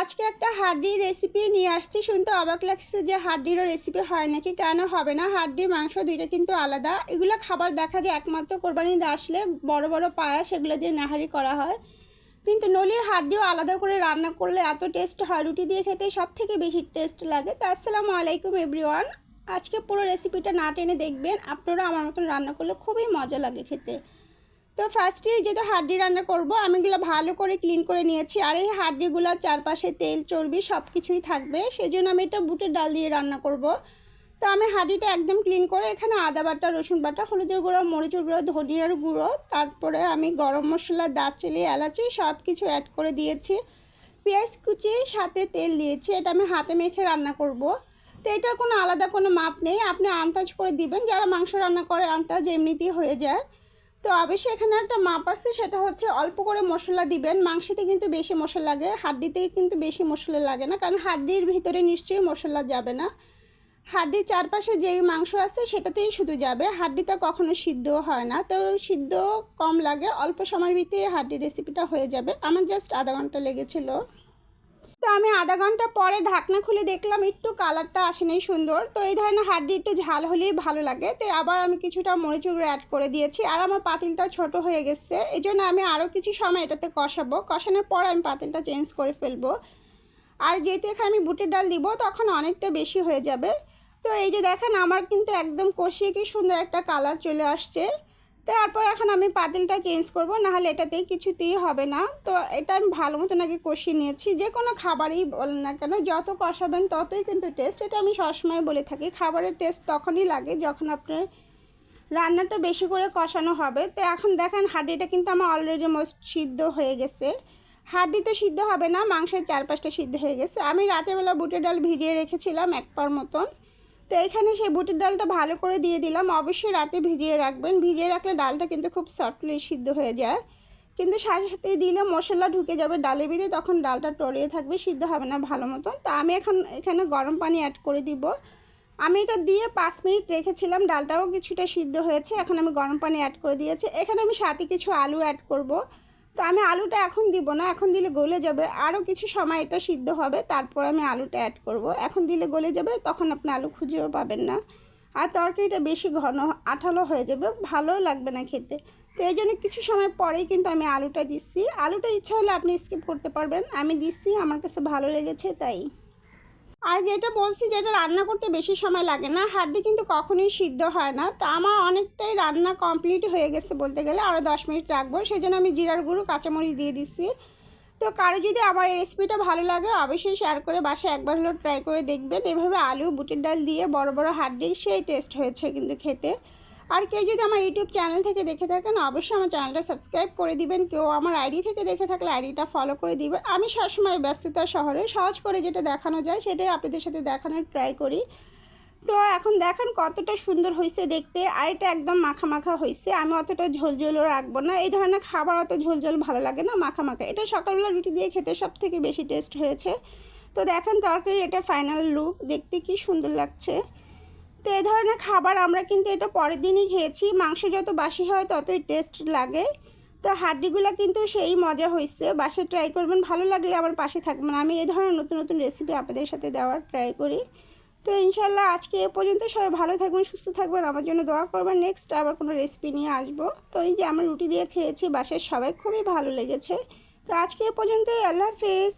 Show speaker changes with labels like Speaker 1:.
Speaker 1: আজকে একটা হাড্ডির রেসিপি নিয়ে আসছি। শুনতে অবাক লাগছে যে হাড্ডিরও রেসিপি হয় নাকি? কেন হবে না? হাড্ডি, মাংস দুইটা কিন্তু আলাদা। এগুলো খাবার দেখা যায় একমাত্র কোরবানিতে আসলে বড় বড় পায়া সেগুলো দিয়ে নাহারি করা হয়। কিন্তু নলির হাড্ডিও আলাদা করে রান্না করলে এত টেস্ট হয়, রুটি দিয়ে খেতে সব থেকে বেশি টেস্ট লাগে। তো আসসালামু আলাইকুম এভরিওয়ান আজকে পুরো রেসিপিটা না টেনে দেখবেন, আপনারা আমার মতন রান্না করলে খুবই মজা লাগে খেতে। তো ফার্স্টে যেহেতু হাড্ডি রান্না করব, আমি এগুলো ভালো করে ক্লিন করে নিয়েছি। আর এই হাড্ডিগুলোর চারপাশে তেল, চর্বি সব কিছুই থাকবে সেই জন্য আমি এটা বুটের ডাল দিয়ে রান্না করব। তো আমি হাঁড়িটা একদম ক্লিন করে এখানে আদা বাটা, রসুন বাটা, হলুদের গুঁড়ো, মরিচের গুঁড়ো, ধনিয়ার গুঁড়ো, তারপরে আমি গরম মশলা, দারচিনি, এলাচি সব কিছু অ্যাড করে দিয়েছি। পেঁয়াজ কুচি, সাথে তেল দিয়েছি, এটা আমি হাতে মেখে রান্না করব। তো এটার কোনো আলাদা কোনো মাপ নেই, আপনি আন্দাজ করে দিবেন, যারা মাংস রান্না করে, আন্দাজ এমনিতেই হয়ে যায়। তো অবশ্যই এখানে একটা মাপ আছে, সেটা হচ্ছে অল্প করে মশলা দিবেন। মাংসতে কিন্তু বেশি মশলা লাগে, হাড্ডিতেই কিন্তু বেশি মশলা লাগে না, কারণ হাড্ডির ভিতরে নিশ্চয়ই মশলা যাবে না। হাড্ডির চারপাশে যেই মাংস আছে, সেটাতেই শুধু যাবে। হাড্ডিটা কখনো সিদ্ধ হয় না, তো সিদ্ধ কম লাগে, অল্প সময়ের ভিতরে হাড্ডির রেসিপিটা হয়ে যাবে। আমার জাস্ট আধা ঘণ্টা লেগেছিলো। তো আমি আধা ঘণ্টা পরে ঢাকনা খুলে দেখলাম একটু কালারটা আসেনি সুন্দর। তো এই ধরনের হাড্ডি একটু ঝাল হলেই ভালো লাগে। তো আবার আমি কিছুটা মরিচুর অ্যাড করে দিয়েছি। আর আমার পাতিলটা ছোট হয়ে গেছে। এই জন্য আমি আরও কিছু সময় এটাতে কষাবো। কষানোর পর আমি পাতিলটা চেঞ্জ করে ফেলব। আর যেহেতু এখানে আমি বুটের ডাল দিব, তখন অনেকটা বেশি হয়ে যাবে। তো এই যে দেখেন, আমার কিন্তু একদম কষিয়ে কি সুন্দর একটা কালার চলে আসছে। তারপর এখন আমি পাতিলটা চেঞ্জ করব, নাহলে এটাতেই কিছুতেই হবে না। তো এটা আমি ভালো মতন আগে কষিয়ে নিয়েছি, যে কোনো খাবারই বলেন না কেন, যত কষাবেন ততই কিন্তু টেস্ট এটা আমি সবসময় বলে থাকি, খাবারের টেস্ট তখনই লাগে যখন আপনার রান্নাটা বেশি করে কষানো হবে। তো এখন দেখেন হাঁডিটা কিন্তু আমার অলরেডি মোস্ট সিদ্ধ হয়ে গেছে। হাড্ডি তো সিদ্ধ হবে না, মাংসের চারপাশটা সিদ্ধ হয়ে গেছে। আমি রাতেরবেলা বুটের ডাল ভিজিয়ে রেখেছিলাম এক পার মতন। তো এখানে সেই বুটের ডালটা ভালো করে দিয়ে দিলাম। অবশ্যই রাতে ভিজিয়ে রাখবেন। ভিজিয়ে রাখলে ডালটা কিন্তু খুব সফটলি সিদ্ধ হয়ে যায়। কিন্তু সাথে সাথে দিলে মশলা ঢুকে যাবে ডালের ভিতরে, তখন ডালটা টরিয়ে থাকবে, সিদ্ধ হবে না ভালো মতন। তা আমি এখন এখানে গরম পানি অ্যাড করে দিব। আমি এটা দিয়ে পাঁচ মিনিট রেখেছিলাম, ডালটাও কিছুটা সিদ্ধ হয়েছে। এখন আমি গরম পানি অ্যাড করে দিয়েছি। এখানে আমি সাথে কিছু আলু অ্যাড করব। তো আমি আলুটা এখন দিব না, এখন দিলে গলে যাবে। আরও কিছু সময় এটা সিদ্ধ হবে, তারপর আমি আলুটা অ্যাড করব। এখন দিলে গলে যাবে, তখন আপনি আলু খুঁজেও পাবেন না। আর তরকারিটা বেশি ঘন, আঠালো হয়ে যাবে ভালো লাগবে না খেতে। তো এই জন্য কিছু সময় পরেই কিন্তু আমি আলুটা দিচ্ছি। আলুটা ইচ্ছা হলে আপনি স্কিপ করতে পারবেন। আমি দিচ্ছি, আমার কাছে ভালো লেগেছে, তাই। আর যেটা বলছি, যেটা রান্না করতে বেশি সময় লাগে না, হাড্ডি কিন্তু কখনোই সিদ্ধ হয় না। তা আমার অনেকটাই রান্না কমপ্লিট হয়ে গেছে বলতে গেলে আরও দশ মিনিট রাখব। সেই জন্য আমি জিরার গুঁড়ো, কাঁচামরিচ দিয়ে দিচ্ছি তো কারও যদি আমার এই রেসিপিটা ভালো লাগে, অবশ্যই শেয়ার করে বাসে একবার হলেও ট্রাই করে দেখবেন। এভাবে আলু, বুটের ডাল দিয়ে বড় বড় হাড্ডি, সেই টেস্ট হয়েছে কিন্তু খেতে। আর কেউ যদি আমার ইউটিউব চ্যানেল থেকে দেখে থাকেন, অবশ্যই আমার চ্যানেলটা সাবস্ক্রাইব করে দিবেন। কেউ আমার আইডি থেকে দেখে থাকলে আইডিটা ফলো করে দিবেন। আমি সবসময় ব্যস্ততার শহরে সহজ করে যেটা দেখানো যায়, সেটাই আপনাদের সাথে দেখানোর ট্রাই করি। তো এখন দেখেন কতটা সুন্দর হয়েছে দেখতে, আর এটা একদম মাখা মাখা হয়েছে আমি অতটা ঝোলঝোলও রাখব না। এই ধরনের খাবার অত ঝোলঝোল ভালো লাগে না মাখা মাখা এটা সকালবেলা রুটি দিয়ে খেতে সব থেকে বেশি টেস্ট হয়েছে। তো দেখেন তরকারি এটা ফাইনাল লুক দেখতে কি সুন্দর লাগছে। তো এই ধরনের খাবার আমরা কিন্তু এটা পরের দিনই খেয়েছি। মাংস যত বাসি হয় ততই টেস্ট লাগে। তো হাড্ডিগুলো কিন্তু সেই মজা হয়েছে বাসে ট্রাই করবেন, ভালো লাগলে আমার পাশে থাকবেন। আমি এই ধরনের নতুন নতুন রেসিপি আপনাদের সাথে দেওয়ার ট্রাই করি। তো ইনশাল্লাহ আজকে এ পর্যন্ত সবাই ভালো থাকবেন, সুস্থ থাকবেন। আমার জন্য দোয়া করবেন। নেক্সট আবার কোনো রেসিপি নিয়ে আসব। তো এই যে আমরা রুটি দিয়ে খেয়েছি, বাসায় সবাই খুবই ভালো লেগেছে। তো আজকে এ পর্যন্তই। আল্লাহ হাফেজ।